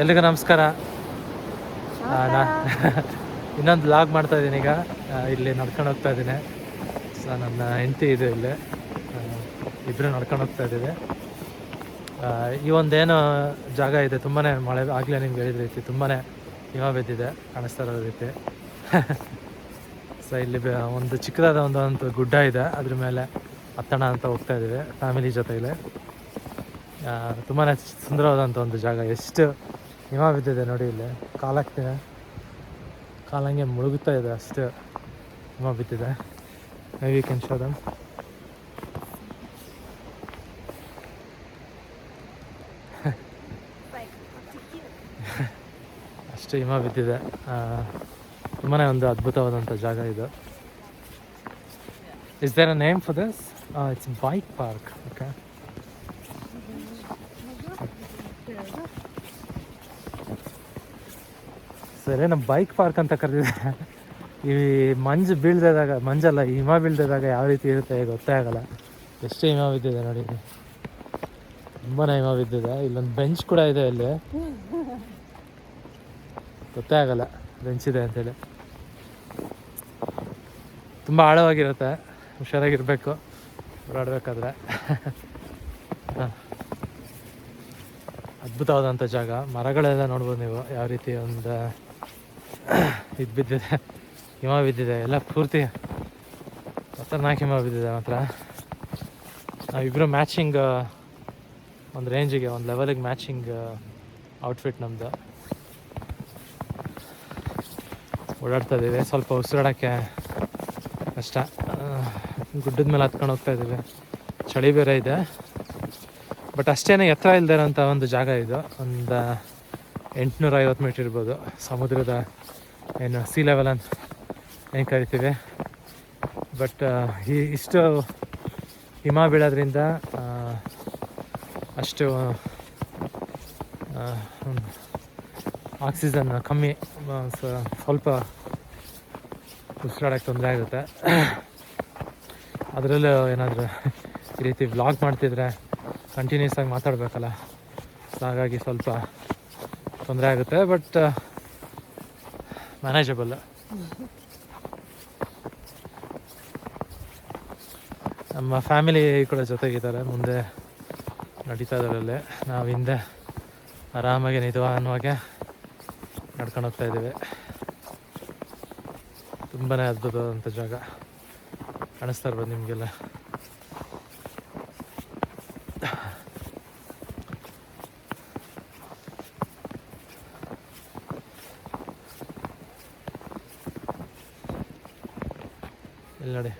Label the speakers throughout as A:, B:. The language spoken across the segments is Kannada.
A: ಎಲ್ರಿಗೂ ನಮಸ್ಕಾರ. ನಾ ಇನ್ನೊಂದು ಲಾಗ್ ಮಾಡ್ತಾ ಇದ್ದೀನಿ ಈಗ. ಇಲ್ಲಿ ನಡ್ಕೊಂಡು ಹೋಗ್ತಾ ಇದ್ದೀನಿ. ಸೊ ನನ್ನ ಹೆಂಡತಿ ಇದೆ ಇಲ್ಲಿ. ಇಬ್ಬರು ನಡ್ಕೊಂಡು ಹೋಗ್ತಾ ಇದ್ದೀವಿ. ಈ ಒಂದೇನು ಜಾಗ ಇದೆ ತುಂಬಾ ಮಳೆ ಆಗಲೇ ನಿಮ್ಗೆ ಹೇಳಿದ ರೀತಿ ತುಂಬಾ ಹಿಮ ಬಿದ್ದಿದೆ ಕಾಣಿಸ್ತಾ ಇರೋ ರೀತಿ. ಸೊ ಇಲ್ಲಿ ಬೆ- ಒಂದು ಚಿಕ್ಕದಾದ ಒಂದು ಒಂದು ಗುಡ್ಡ ಇದೆ ಅದ್ರ ಮೇಲೆ ಹತ್ತಣ ಅಂತ ಹೋಗ್ತಾ ಇದ್ದೀವಿ ಫ್ಯಾಮಿಲಿ ಜೊತೆಗೆ ತುಂಬಾ ಸುಂದರವಾದಂಥ ಒಂದು ಜಾಗ. ಎಷ್ಟು ಹಿಮ ಬಿದ್ದಿದೆ ನೋಡಿ ಇಲ್ಲಿ. ಕಾಲಾಗ್ತಿದೆ. ಕಾಲಂಗೆ ಮುಳುಗುತ್ತಾ ಇದೆ ಅಷ್ಟು. ಹಿಮ ಬಿದ್ದಿದೆ. May we can show them ಅಷ್ಟು ಹಿಮ ಬಿದ್ದಿದೆ. ತುಂಬಾ ಒಂದು ಅದ್ಭುತವಾದಂಥ ಜಾಗ ಇದು. Is there a name for this it's bike park okay ಸರಿ ನಮ್ಮ ಬೈಕ್ ಪಾರ್ಕ್ ಅಂತ ಕರೆದಿದ್ದಾರೆ. ಈ ಮಂಜು ಬೀಳ್ದಾಗ ಮಂಜಲ್ಲ ಹಿಮ ಬೀಳ್ದಾಗ ಯಾವ ರೀತಿ ಇರುತ್ತೆ ಗೊತ್ತೇ ಆಗಲ್ಲ. ಎಷ್ಟು ಹಿಮ ಬಿದ್ದಿದೆ ನೋಡಿ. ತುಂಬಾ ಹಿಮ ಬಿದ್ದಿದೆ. ಇಲ್ಲೊಂದು ಬೆಂಚ್ ಕೂಡ ಇದೆ ಇಲ್ಲಿ ಗೊತ್ತೇ ಆಗಲ್ಲ ಬೆಂಚ್ ಇದೆ ಅಂತೇಳಿ ತುಂಬ ಆಳವಾಗಿರುತ್ತೆ, ಹುಷಾರಾಗಿರ್ಬೇಕು, ಓಡಾಡಬೇಕಾದ್ರೆ. ಅದ್ಭುತವಾದಂಥ ಜಾಗ. ಮರಗಳೆಲ್ಲ ನೋಡ್ಬೋದು ನೀವು, ಯಾವ ರೀತಿ ಒಂದು ಇದು ಬಿದ್ದಿದೆ. ಹಿಮ ಬಿದ್ದಿದೆ. ಎಲ್ಲ ಪೂರ್ತಿ ಖತರ್ನಾಕ್ ಹಿಮ ಬಿದ್ದಿದೆ ಮಾತ್ರ ನಾವಿಬ್ಬರು ಮ್ಯಾಚಿಂಗ್ ಒಂದು ರೇಂಜಿಗೆ ಒಂದು ಲೆವೆಲಿಗೆ ಮ್ಯಾಚಿಂಗ್ ಔಟ್ಫಿಟ್ ನಮ್ಮದು ಓಡಾಡ್ತಾ ಇದ್ದೀವಿ ಸ್ವಲ್ಪ ಉಸಿರಾಡೋಕ್ಕೆ ಕಷ್ಟ. ಗುಡ್ಡದ ಮೇಲೆ ಹತ್ಕೊಂಡು ಹೋಗ್ತಾ ಇದ್ದೀವಿ ಚಳಿ ಬೇರೆ ಇದೆ. ಬಟ್ ಅಷ್ಟೇನೆ ಎತ್ತರ ಇಲ್ಲದೆ ಇರೋಂಥ ಒಂದು ಜಾಗ ಇದು. ಒಂದು ಎಂಟುನೂರ ಐವತ್ತು ಮೀಟ್ರ್ ಇರ್ಬೋದು. ಸಮುದ್ರದ, ಏನು ಸಿ ಲೆವೆಲ್ ಅಂತ ಏನು ಕರಿತೀವಿ. ಬಟ್ ಈ, ಇಷ್ಟು ಹಿಮ ಬೀಳೋದ್ರಿಂದ ಅಷ್ಟು ಆಕ್ಸಿಜನ್ ಕಮ್ಮಿ ಸ್ವಲ್ಪ ಉಸಿರಾಡೋಕ್ಕೆ ತೊಂದರೆ ಆಗುತ್ತೆ. ಅದರಲ್ಲೂ ಏನಾದರೂ ಈ ರೀತಿ ವ್ಲಾಗ್ ಮಾಡ್ತಿದ್ರೆ ಕಂಟಿನ್ಯೂಸ್ ಆಗಿ ಮಾತಾಡಬೇಕಲ್ಲ. ಹಾಗಾಗಿ ಸ್ವಲ್ಪ ತೊಂದರೆ ಆಗುತ್ತೆ ಬಟ್ ಮ್ಯಾನೇಜಬಲ್ ನಮ್ಮ ಫ್ಯಾಮಿಲಿ ಕೂಡ ಜೊತೆಗಿದ್ದಾರೆ, ಮುಂದೆ ನಡೀತಾ ಇದ್ದಾರಲ್ಲಿ ನಾವು ಹಿಂದೆ ಆರಾಮಾಗಿ ನಿಧಾನವಾಗಿ ನಡ್ಕೊಂಡು ಹೋಗ್ತಾ ಇದ್ದೀವಿ. ತುಂಬಾ ಅದ್ಭುತವಾದಂಥ ಜಾಗ. ಕಾಣಿಸ್ತಾ ಇರ್ಬೋದು ನಿಮಗೆಲ್ಲ. ಇಲ್ಲಿ ನೋಡಿ.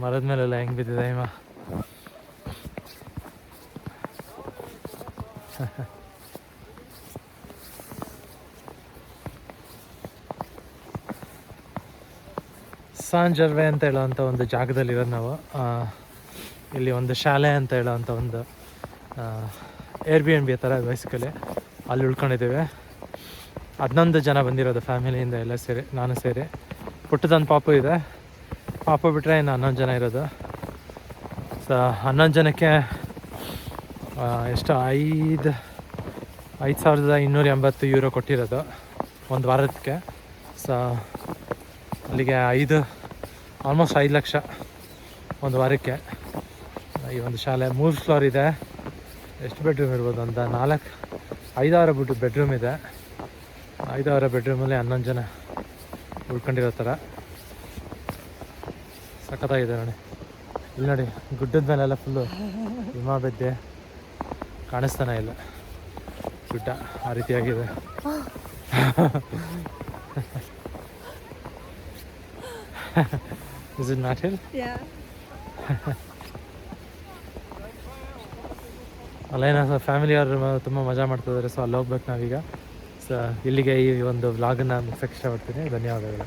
A: ಮರದ ಮೇಲೆಲ್ಲ ಹೆಂಗೆ ಬಿದ್ದಿದೆ ಹಿಮ. ಸಾಂಜರ್ವೆ ಅಂತ ಹೇಳೋವಂಥ ಒಂದು ಜಾಗದಲ್ಲಿ ಇರೋದು ನಾವು ಇಲ್ಲಿ ಒಂದು ಶಾಲೆ ಅಂತ ಹೇಳೋವಂಥ ಒಂದು ಏರ್ ಬಿ ಎನ್ ಬಿ ಥರ ಬೇಸಿಕಲಿ ಅಲ್ಲಿ ಉಳ್ಕೊಂಡಿದ್ದೇವೆ. ಹದಿನೊಂದು ಜನ ಬಂದಿರೋದು ಫ್ಯಾಮಿಲಿಯಿಂದ ಎಲ್ಲ ಸೇರಿ, ನಾನು ಸೇರಿ. ಪುಟ್ಟದೊಂದು ಪಾಪು ಇದೆ. ಪಾಪು ಬಿಟ್ಟರೆ ಇನ್ನು ಹನ್ನೊಂದು ಜನ ಇರೋದು. ಸೊ ಹನ್ನೊಂದು ಜನಕ್ಕೆ ಎಷ್ಟು ಐದು ಐದು ಸಾವಿರದ ಇನ್ನೂರ ಎಂಬತ್ತು ಯೂರೋ ಕೊಟ್ಟಿರೋದು ಒಂದು ವಾರಕ್ಕೆ. ಸೊ ಅಲ್ಲಿಗೆ ಐದು ಆಲ್ಮೋಸ್ಟ್ ಐದು ಲಕ್ಷ ಒಂದು ವಾರಕ್ಕೆ. ಈ ಒಂದು ಶಾಲೆ ಮೂರು ಫ್ಲೋರ್ ಇದೆ. ಎಷ್ಟು ಬೆಡ್ರೂಮ್ ಇರ್ಬೋದು ಒಂದು ನಾಲ್ಕು, ಐದಾರು ಬಿಟ್ಟು ಬೆಡ್ರೂಮ್ ಇದೆ. ಐದಾರು ಬೆಡ್ರೂಮಲ್ಲಿ ಹನ್ನೊಂದು ಜನ ಉಳ್ಕೊಂಡಿರೋ ಥರ. ಸಖತ್ತಾಗಿದೆ ನೋಡಿ. ಇಲ್ಲಿ ನೋಡಿ ಗುಡ್ಡದ ಮೇಲೆಲ್ಲ ಫುಲ್ಲು ಹಿಮ ಬಿದ್ದೆ. ಕಾಣಿಸ್ತಾನೆ ಇಲ್ಲ. ಗುಡ್ಡ ಆ ರೀತಿಯಾಗಿದೆ. Is it not hill
B: Yeah.
A: ಅಲ್ಲೇನೋ ಫ್ಯಾಮಿಲಿ ಅವರು ತುಂಬ ಮಜಾ ಮಾಡ್ತಿದ್ದಾರೆ ಸೊ ಅಲ್ಲಿ ಹೋಗ್ಬೇಕು ನಾವೀಗ. ಸೊ ಇಲ್ಲಿಗೆ ಈ ಒಂದು ವ್ಲಾಗನ್ನು ಮುಗಿಸೋಕ್ಕೆ ಇಷ್ಟಪಡ್ತೀನಿ. ಧನ್ಯವಾದಗಳು.